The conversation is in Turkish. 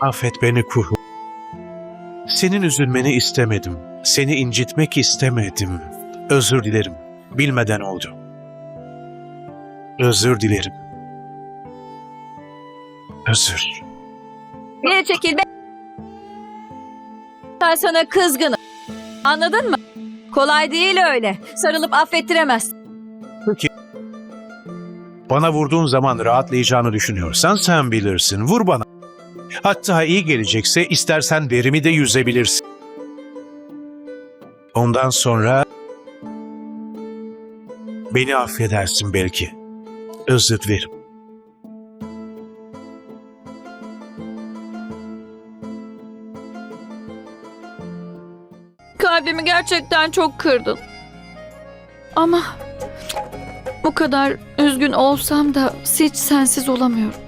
Affet beni Kuhu. Senin üzülmeni istemedim. Seni incitmek istemedim. Özür dilerim. Bilmeden oldu. Özür dilerim. Özür. Geri çekil be. Ben sana kızgınım. Anladın mı? Kolay değil öyle. Sarılıp affettiremez. Bana vurduğun zaman rahatlayacağını düşünüyorsan sen bilirsin. Vur bana. Hatta iyi gelecekse istersen derimi de yüzebilirsin. Ondan sonra beni affedersin belki. Özür dilerim. Kalbimi gerçekten çok kırdın. Ama bu kadar üzgün olsam da hiç sensiz olamıyorum.